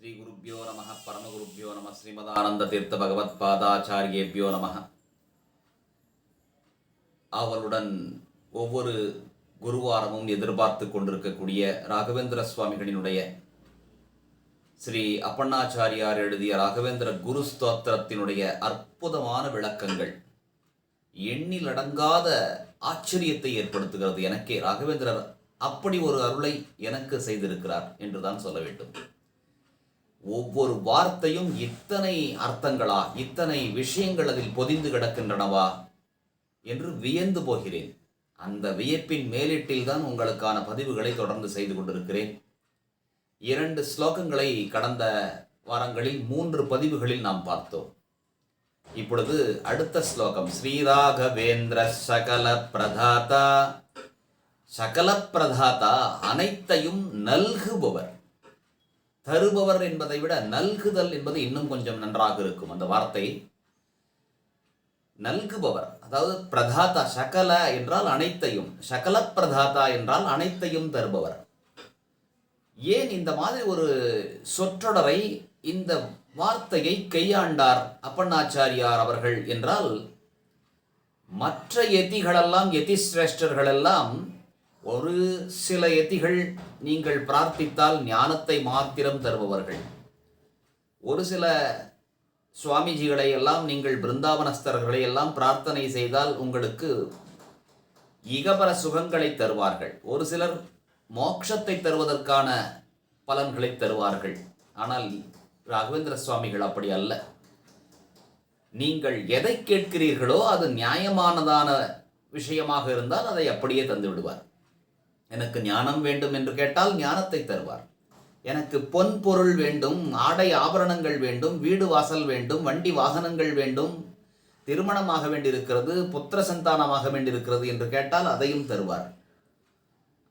ஸ்ரீ குருப்பியோ நம பரமகுருப்பியோ நம ஸ்ரீமதானந்த தீர்த்த பகவத் பாதாச்சாரியேபியோ நம அவருடன் ஒவ்வொரு குருவாரமும் எதிர்பார்த்து கொண்டிருக்கக்கூடிய ராகவேந்திர சுவாமிகளினுடைய ஸ்ரீ அப்பண்ணாச்சாரியார் எழுதிய ராகவேந்திர குரு ஸ்தோத்திரத்தினுடைய அற்புதமான விளக்கங்கள் எண்ணிலடங்காத ஆச்சரியத்தை ஏற்படுத்துகிறது. எனக்கே ராகவேந்திரர் அப்படி ஒரு அருளை எனக்கு செய்திருக்கிறார் என்றுதான் சொல்ல வேண்டும். ஒவ்வொரு வார்த்தையும் இத்தனை அர்த்தங்களா இத்தனை விஷயங்கள் அதில் பொதிந்து கிடக்கின்றனவா என்று வியந்து போகிறேன். அந்த வியப்பின் மேலிட்டில் தான் உங்களுக்கான பதிவுகளை தொடர்ந்து செய்து கொண்டிருக்கிறேன். இரண்டு ஸ்லோகங்களை கடந்த வாரங்களில் மூன்று பதிவுகளில் நாம் பார்த்தோம். இப்பொழுது அடுத்த ஸ்லோகம் ஸ்ரீராகவேந்திர சகல பிரதாதா. சகல பிரதாதா அனைத்தையும் நல்குபவர். தருபவர் என்பதை விட நல்குதல் என்பது இன்னும் கொஞ்சம் நன்றாக இருக்கும். அந்த வார்த்தை நல்குபவர் அதாவது பிரதாதா சகல என்றால் அனைத்தையும் சகல பிரதாதா என்றால் அனைத்தையும் தருபவர். ஏன் இந்த மாதிரி ஒரு சொற்றொடரை இந்த வார்த்தையை கையாண்டார் அப்பண்ணாச்சாரியார் அவர்கள் என்றால் மற்ற எதிகளெல்லாம் எதி சிரேஷ்டர்களெல்லாம் ஒரு சில எதிகள் நீங்கள் பிரார்த்தித்தால் ஞானத்தை மாத்திரம் தருபவர்கள். ஒரு சில சுவாமிஜிகளை எல்லாம் நீங்கள் பிருந்தாவனஸ்தர்களை எல்லாம் பிரார்த்தனை செய்தால் உங்களுக்கு இகபர சுகங்களை தருவார்கள். ஒரு சிலர் மோட்சத்தை தருவதற்கான பலன்களை தருவார்கள். ஆனால் ராகவேந்திர சுவாமிகள் அப்படி அல்ல. நீங்கள் எதை கேட்கிறீர்களோ அது நியாயமானதான விஷயமாக இருந்தால் அதை அப்படியே தந்து விடுவார் எனக்கு ஞானம் வேண்டும் என்று கேட்டால் ஞானத்தை தருவார். எனக்கு பொன் பொருள் வேண்டும் ஆடை ஆபரணங்கள் வேண்டும் வீடு வாசல் வேண்டும் வண்டி வாகனங்கள் வேண்டும். திருமணமாக வேண்டியிருக்கிறது புத்திர சந்தானமாக வேண்டியிருக்கிறது என்று கேட்டால் அதையும் தருவார்.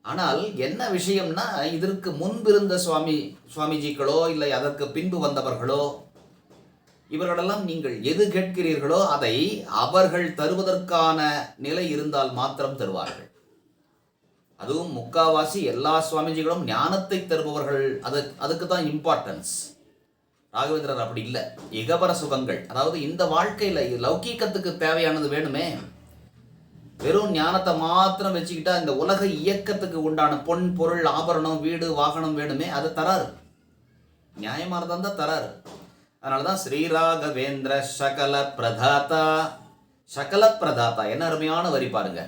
ஆனால் என்ன விஷயம்னா இதற்கு முன்பிருந்த சுவாமி சுவாமிஜிக்களோ இல்லை அதற்கு பின்பு வந்தவர்களோ இவர்களெல்லாம் நீங்கள் எது கேட்கிறீர்களோ அதை அவர்கள் தருவதற்கான நிலை இருந்தால் மாத்திரம் தருவார்கள். அதுவும் முக்காவாசி எல்லா சுவாமிஜிகளும் ஞானத்தை தருபவர்கள். அது அதுக்கு தான் இம்பார்ட்டன்ஸ் ராகவேந்திரர் அப்படி இல்லை. இகபர சுகங்கள். அதாவது இந்த வாழ்க்கையில் லௌகீக்கத்துக்கு தேவையானது வேணுமே. வெறும் ஞானத்தை மாத்திரம் வச்சுக்கிட்டா இந்த உலக இயக்கத்துக்கு உண்டான பொன் பொருள் ஆபரணம் வீடு வாகனம் வேணுமே அதை தராரு. நியாயமானதாக தான் தராரு. அதனால தான் ஸ்ரீராகவேந்திர சகல பிரதாத்தா சகல பிரதாத்தா. என்ன அருமையான வரி பாருங்க.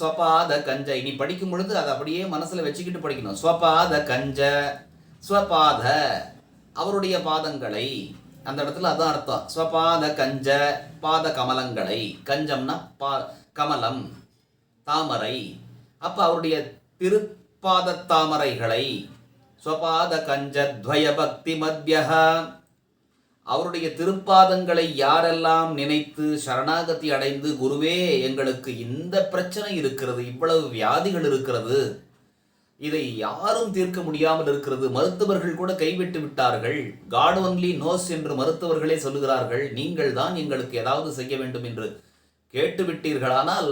ஸ்வபாத கஞ்ச. இனி படிக்கும் பொழுது அதை அப்படியே மனசில் வச்சுக்கிட்டு படிக்கணும். ஸ்வபாத கஞ்ச. ஸ்வபாத. அவருடைய பாதங்களை அந்த இடத்துல அதான் அர்த்தம். ஸ்வபாத கஞ்ச பாத கமலங்களை. கஞ்சம்னா பா கமலம் தாமரை. அப்போ அவருடைய திருப்பாத தாமரைகளை ஸ்வபாத கஞ்ச துவய பக்தி மத்தியக அவருடைய திருப்பாதங்களை யாரெல்லாம் நினைத்து சரணாகதி அடைந்து குருவே எங்களுக்கு இந்த பிரச்சனை இருக்கிறது இவ்வளவு வியாதிகள் இருக்கிறது இதை யாரும் தீர்க்க முடியாமல் இருக்கிறது மருத்துவர்கள் கூட கைவிட்டு விட்டார்கள் காட் ஒன்லி நோஸ் என்று மருத்துவர்களே சொல்லுகிறார்கள் நீங்கள் தான் எங்களுக்கு ஏதாவது செய்ய வேண்டும் என்று கேட்டுவிட்டீர்களானால்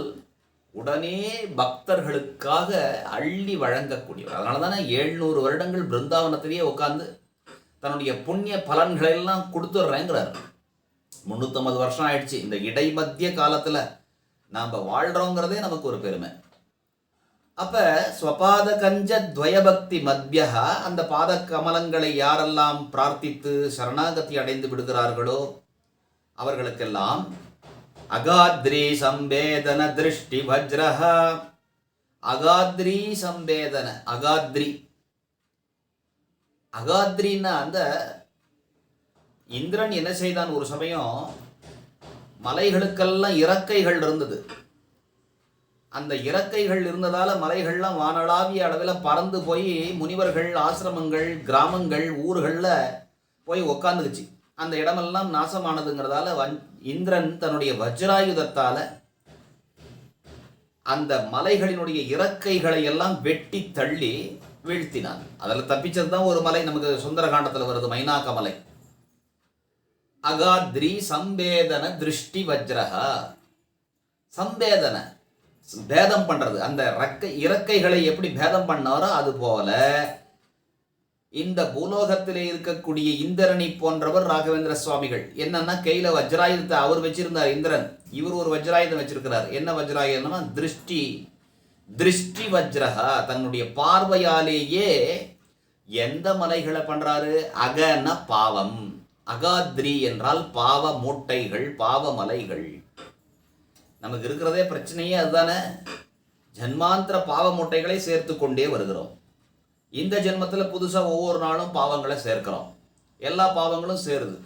உடனே பக்தர்களுக்காக அள்ளி வழங்கக்கூடியவர். அதனால தானே எழுநூறு வருடங்கள் பிருந்தாவனத்திலேயே உட்காந்து தன்னுடைய புண்ணிய பலன்களை எல்லாம் கொடுத்துட்றேங்கிறார். முந்நூற்றம்பது வருஷம் ஆயிடுச்சு. இந்த இடைமத்திய காலத்தில் நாம் வாழ்கிறோங்கிறதே நமக்கு ஒரு பெருமை. அப்போ ஸ்வபாத கஞ்ச துவயபக்தி மத்யா அந்த பாத கமலங்களை யாரெல்லாம் பிரார்த்தித்து சரணாகதி அடைந்து விடுகிறார்களோ அவர்களுக்கெல்லாம் அகாத்ரி சம்பேதன திருஷ்டி வஜ்ரஹா. அகாத்ரி சம்பேதன அகாத்ரி. அகாத்ரின்னா அந்த இந்திரன் என்ன செய்தான்? ஒரு சமயம் மலைகளுக்கெல்லாம் இறக்கைகள் இருந்தது. அந்த இறக்கைகள் இருந்ததால் மலைகள்லாம் வானளாவிய அளவில் பறந்து போய் முனிவர்கள் ஆசிரமங்கள் கிராமங்கள் ஊர்களில் போய் உக்காந்துக்குச்சு அந்த இடமெல்லாம் நாசமானதுங்கிறதால வன் இந்திரன் தன்னுடைய வஜ்ராயுதத்தால் அந்த மலைகளினுடைய இறக்கைகளை எல்லாம் வெட்டி தள்ளி வீழ்த்தினான். அதில் தப்பிச்சது தான் ஒரு மலை நமக்கு சுந்தரகாண்டத்தில் வருது மைனாக்க மலை. அகாத்ரி சம்பேதன திருஷ்டி வஜ்ரஹா. சம்பேதன. பேதம் பண்றது. அந்த ரக்கை இறக்கைகளை எப்படி பேதம் பண்ணாரோ அது போல இந்த பூலோகத்திலே இருக்கக்கூடிய இந்திரனை போன்றவர் ராகவேந்திர சுவாமிகள். என்னன்னா கையில வஜ்ராயுதத்தை அவர் வச்சிருந்தார் இந்திரன். இவர் ஒரு வஜ்ராயுதம் வச்சிருக்கிறார். என்ன வஜ்ராயுதம்னா திருஷ்டி. திருஷ்டி வஜ்ரஹா தன்னுடைய பார்வையாலேயே எந்த மலைகளை பண்றாரு? அகன பாவம். அகாத்ரி என்றால் பாவ மூட்டைகள் பாவ மலைகள். நமக்கு இருக்கிறதே பிரச்சனையே அதுதானே? ஜன்மாந்திர பாவ மூட்டைகளை சேர்த்து கொண்டே வருகிறோம். இந்த ஜென்மத்தில் புதுசாக ஒவ்வொரு நாளும் பாவங்களை சேர்க்கிறோம். எல்லா பாவங்களும் சேருது.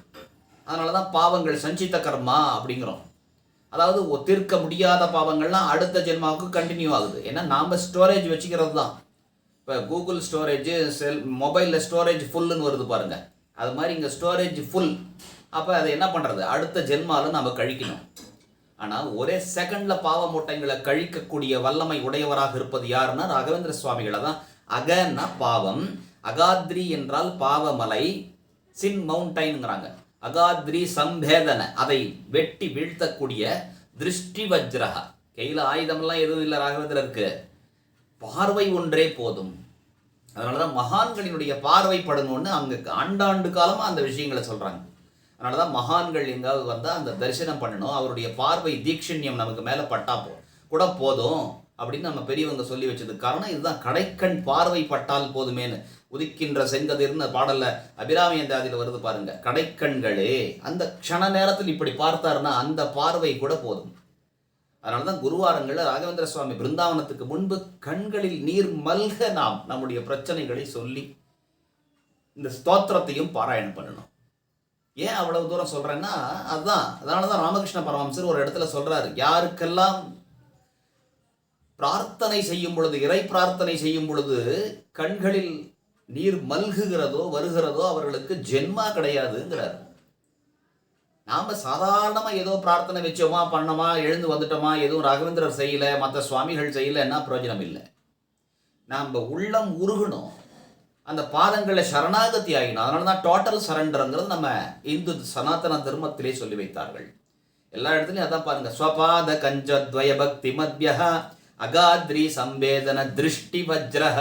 அதனால தான் பாவங்கள் சஞ்சித கர்மா அப்படிங்கிறோம். அதாவது ஒத்திருக்க முடியாத பாவங்கள்லாம் அடுத்த ஜென்மாவுக்கு கண்டினியூ ஆகுது. ஏன்னா நாம் ஸ்டோரேஜ் வச்சுக்கிறது தான் இப்போ கூகுள் ஸ்டோரேஜ் செல் மொபைலில் ஸ்டோரேஜ் ஃபுல்லுன்னு வருது பாருங்கள் அது மாதிரி இங்கே ஸ்டோரேஜ் ஃபுல் அப்போ அதை என்ன பண்ணுறது அடுத்த ஜென்மாவில் நம்ம கழிக்கணும். ஆனால் ஒரே செகண்டில் பாவ மூட்டைங்களை கழிக்கக்கூடிய வல்லமை உடையவராக இருப்பது யாருன்னா ராகவேந்திர சுவாமிகளை தான். அகன்னா பாவம் அகாத்ரி என்றால் பாவமலை சின் மவுண்டைனுங்கிறாங்க அகாத்ரி சம்பேதன அதை வெட்டி வீழ்த்தக்கூடிய திருஷ்டி வஜ்ரஹா கையில் ஆயுதம்லாம் எதுவும் இல்லை ராகவேந்திரருக்கு பார்வை ஒன்றே போதும். அதனால தான் மகான்களினுடைய பார்வை படணும்னு அவங்க ஆண்டாண்டு காலமாக அந்த விஷயங்களை சொல்கிறாங்க அதனால தான் மகான்கள் எங்காவது வந்தால் அந்த தரிசனம் பண்ணணும். அவருடைய பார்வை தீக்ஷண்யம் நமக்கு மேலே பட்டா போ கூட போதும் அப்படின்னு நம்ம பெரியவங்க சொல்லி வச்சது. காரணம் இதுதான் கடைக்கண் பார்வை பட்டால் போதுமேன்னு. உதிக்கின்ற செங்கதிர்னு பாடல்ல அபிராமி அந்தாதியில் வருது பாருங்க. கடைக்கண்களே அந்த க்ஷண நேரத்தில் இப்படி பார்த்தாருன்னா அந்த பார்வை கூட போதும். அதனால தான் குருவாரங்களில் ராகவேந்திர சுவாமி பிருந்தாவனத்துக்கு முன்பு கண்களில் நீர் மல்க நாம் நம்முடைய பிரச்சனைகளை சொல்லி இந்த ஸ்தோத்திரத்தையும் பாராயணம் பண்ணணும். ஏன் அவ்வளவு தூரம் சொல்றேன்னா அதுதான் அதனால தான் ராமகிருஷ்ண பரமஹம்சர் ஒரு இடத்துல சொல்றாரு யாருக்கெல்லாம் பிரார்த்தனை செய்யும் பொழுது இறை பிரார்த்தனை செய்யும் பொழுது கண்களில் நீர் மல்குகிறதோ வருகிறதோ அவர்களுக்கு ஜென்மா கிடையாதுங்கிறார். நாம் சாதாரணமாக ஏதோ பிரார்த்தனை வச்சோமா பண்ணோமா எழுந்து வந்துட்டோமா எதுவும் ராகவேந்திரர் செய்யலை மற்ற சுவாமிகள் செய்யலைன்னா பிரயோஜனம் இல்லை. நாம் உள்ளம் உருகணும். அந்த பாதங்களை சரணாகதி ஆகினோம் அதனால தான் டோட்டல் சரண்டருங்கிறது நம்ம இந்து சனாதன தர்மத்திலே சொல்லி வைத்தார்கள். எல்லா இடத்துலையும் அதான் பாருங்க ஸ்வபாத கஞ்சத்வய பக்தி மத்யா அகாத்ரி சம்பேதன திருஷ்டி வஜ்ரஹ.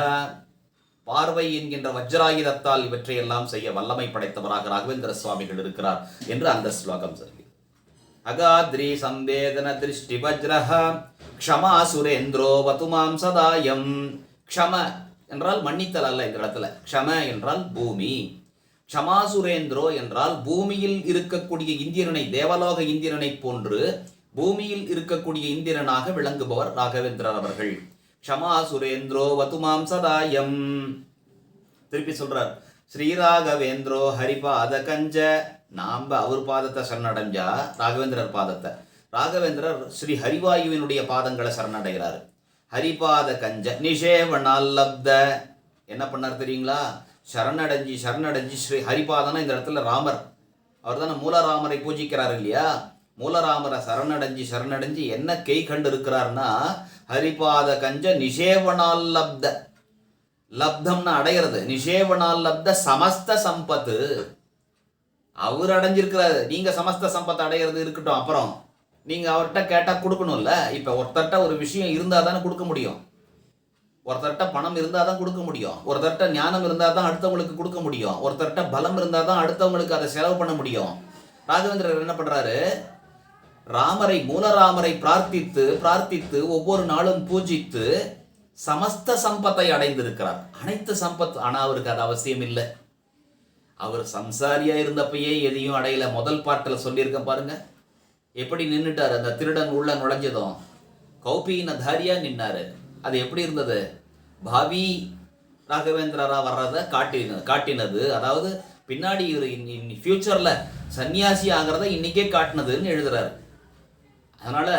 பார்வை என்கின்ற வஜ்ராயுதத்தால் இவற்றையெல்லாம் செய்ய வல்லமை படைத்தவராக ராகவேந்திர சுவாமிகள் இருக்கிறார் என்று அந்த ஸ்லோகம் சொல்லி. அகாத்ரி சந்தேதன திருஷ்டி வஜ்ரஹ க்ஷமா சுரேந்திரோ வதுமாம் சதாயம். க்ஷம என்றால் மன்னித்தல் அல்ல இந்த இடத்துல. க்ஷம என்றால் பூமி. க்ஷமா சுரேந்திரோ என்றால் பூமியில் இருக்கக்கூடிய இந்திரனை தேவலோக இந்திரனை போன்று பூமியில் இருக்கக்கூடிய இந்திரனாக விளங்குபவர் ராகவேந்திரர் அவர்கள். க்ஷமா சுரேந்திரோ வதுமாம் சதாயம். திருப்பி சொல்றார் ஸ்ரீராகவேந்திரோ ஹரிபாத கஞ்ச. நாம் அவர் பாதத்தை சரணடைஞ்சா ராகவேந்திரர் பாதத்தை. ராகவேந்திரர் ஸ்ரீ ஹரிவாயுவினுடைய பாதங்களை சரணடைகிறார். ஹரிபாத கஞ்ச நிஷேவனால் லப்த என்ன பண்ணார் தெரியுங்களா? சரணடைஞ்சி சரணடைஞ்சி ஸ்ரீ ஹரிபாதனா இந்த இடத்துல ராமர். அவர் தானே மூலராமரை பூஜிக்கிறார் இல்லையா? மூலராமரை சரணடைஞ்சி சரணடைஞ்சி என்ன கை கண்டு இருக்கிறார்னா ஹரிபாத கஞ்ச நிஷேவனால் லப்த. லப்தம்னு அடையிறது. நிஷேவனால் லப்த சமஸ்த சம்பத்து. அவர் அடைஞ்சிருக்கிறாரு. நீங்க சமஸ்த சம்பத்தை அடையிறது இருக்கட்டும். அப்புறம் நீங்க அவர்கிட்ட கேட்டா கொடுக்கணும்ல? இப்ப ஒருத்தர்கிட்ட ஒரு விஷயம் இருந்தா தானே கொடுக்க முடியும். ஒருத்தர்கிட்ட பணம் இருந்தால் தான் கொடுக்க முடியும். ஒருத்தர்கிட்ட ஞானம் இருந்தால் தான் அடுத்தவங்களுக்கு கொடுக்க முடியும். ஒருத்தர்கிட்ட பலம் இருந்தால் தான் அடுத்தவங்களுக்கு அதை செலவு பண்ண முடியும். ராஜவேந்திரர் என்ன பண்றாரு? ராமரை மூலராமரை பிரார்த்தித்து பிரார்த்தித்து ஒவ்வொரு நாளும் பூஜித்து சமஸ்த சம்பத்தை அடைந்திருக்கிறார். அனைத்து சம்பத் ஆனால் அவருக்கு அது அவசியம் இல்லை. அவர் சம்சாரியா இருந்தப்பயே எதையும் அடையல. முதல் பாட்டில் சொல்லியிருக்க பாருங்க. எப்படி நின்றுட்டார் அந்த திருடன் உள்ள நுழைஞ்சதும் கௌபியின தாரியா நின்னாரு. அது எப்படி இருந்தது? பாவி ராகவேந்திரரா வர்றத காட்டினது காட்டினது. அதாவது பின்னாடி இவர் ஃபியூச்சர்ல சன்னியாசி ஆகிறத இன்னைக்கே காட்டினதுன்னு எழுதுறாரு. அதனால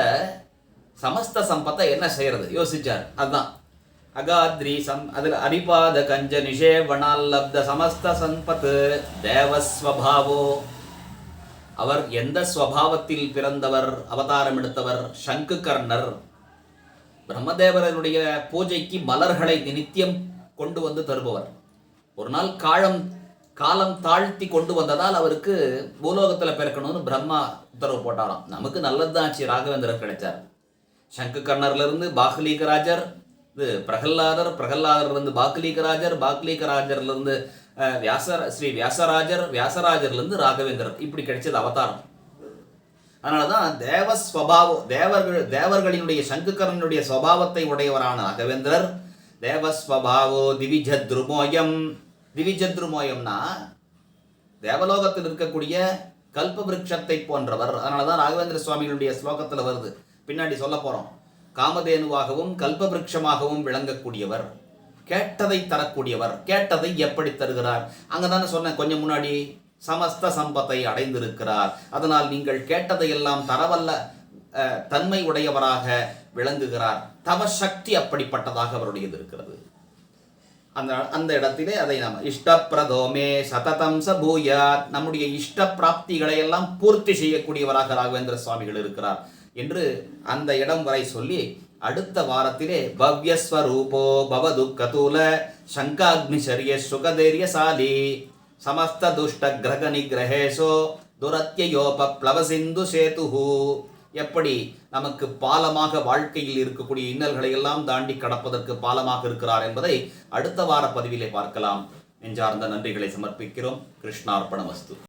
சமஸ்த சம்பத்தை என்ன செய்யறது? யோசிச்சார். அதுதான். அகாத்ரி சம் அதில் அரிபாத கஞ்ச நிஷேவனால் லப்த சமஸ்த சம்பத்து தேவஸ்வபாவோ. அவர் எந்த ஸ்வபாவத்தில் பிறந்தவர் அவதாரம் எடுத்தவர்? சங்கு கர்ணர் பிரம்மதேவரனுடைய பூஜைக்கு மலர்களை நித்தியம் கொண்டு வந்து தருபவர். ஒரு நாள் காலம் காலம் தாழ்த்தி கொண்டு வந்ததால் அவருக்கு பூலோகத்தில் பிறக்கணும்னு பிரம்மா உத்தரவு போட்டாராம். நமக்கு நல்லதுதான் ஆச்சு ராகவேந்திரர் கிடைச்சார். சங்கு கர்ணர்லேருந்து பாகலீகராஜர் இது பிரகல்லாதர் பிரகல்லாதர்லேருந்து பாக்லீகராஜர் பாக்லீகராஜர்லேருந்து வியாச வியாசர் ஸ்ரீ வியாசராஜர் வியாசராஜர்லேருந்து ராகவேந்திரர். இப்படி கிடைச்சது அவதாரம். அதனால தான் தேவஸ்வபாவம் தேவர்கள் தேவர்களினுடைய சங்குக்கரனுடைய ஸ்வபாவத்தை உடையவரான ராகவேந்திரர் தேவஸ்வபாவோ திவிஜத்ருமோயம். திவிஜத்ருமோயம்னா தேவலோகத்தில் இருக்கக்கூடிய கல்ப விருட்சத்தை போன்றவர். அதனால தான் ராகவேந்திர சுவாமிகளுடைய ஸ்லோகத்தில் வருது. பின்னாடி சொல்ல போகிறோம் காமதேனுவாகவும் கல்ப விருட்சமாகவும் விளங்கக்கூடியவர் கேட்டதை தரக்கூடியவர். கேட்டதை எப்படி தருகிறார்? அங்கே தானே சொன்னேன் கொஞ்சம் முன்னாடி சமஸ்த சம்பத்தை அடைந்திருக்கிறார். அதனால் நீங்கள் கேட்டதையெல்லாம் தரவல்ல தன்மை உடையவராக விளங்குகிறார். தவ சக்தி அப்படிப்பட்டதாக அவருடையது இருக்கிறது. அந்த அந்த இடத்திலே அதை நாம் இஷ்டப்பிரதோமே சததம் ச பூயாத் நம்முடைய இஷ்ட பிராப்திகளை எல்லாம் பூர்த்தி செய்யக்கூடியவராக ராகவேந்திர சுவாமிகள் இருக்கிறார் என்று அந்த இடம் வரை சொல்லி அடுத்த வாரத்திலே பவ்யஸ்வரூபோ பவதுக்கதூல சங்காக்னிசரிய சுகதைரியசாலி சமஸ்த துஷ்ட கிரக நிகிரகேஷோ துரத்தியோப பிளவசிந்து சேதுஹு எப்படி நமக்கு பாலமாக வாழ்க்கையில் இருக்கக்கூடிய இன்னல்களை எல்லாம் தாண்டி கடப்பதற்கு பாலமாக இருக்கிறார் என்பதை அடுத்த வார பதிவிலே பார்க்கலாம். நெஞ்சார்ந்த நன்றிகளை சமர்ப்பிக்கிறோம். கிருஷ்ணார்ப்பண வஸ்து.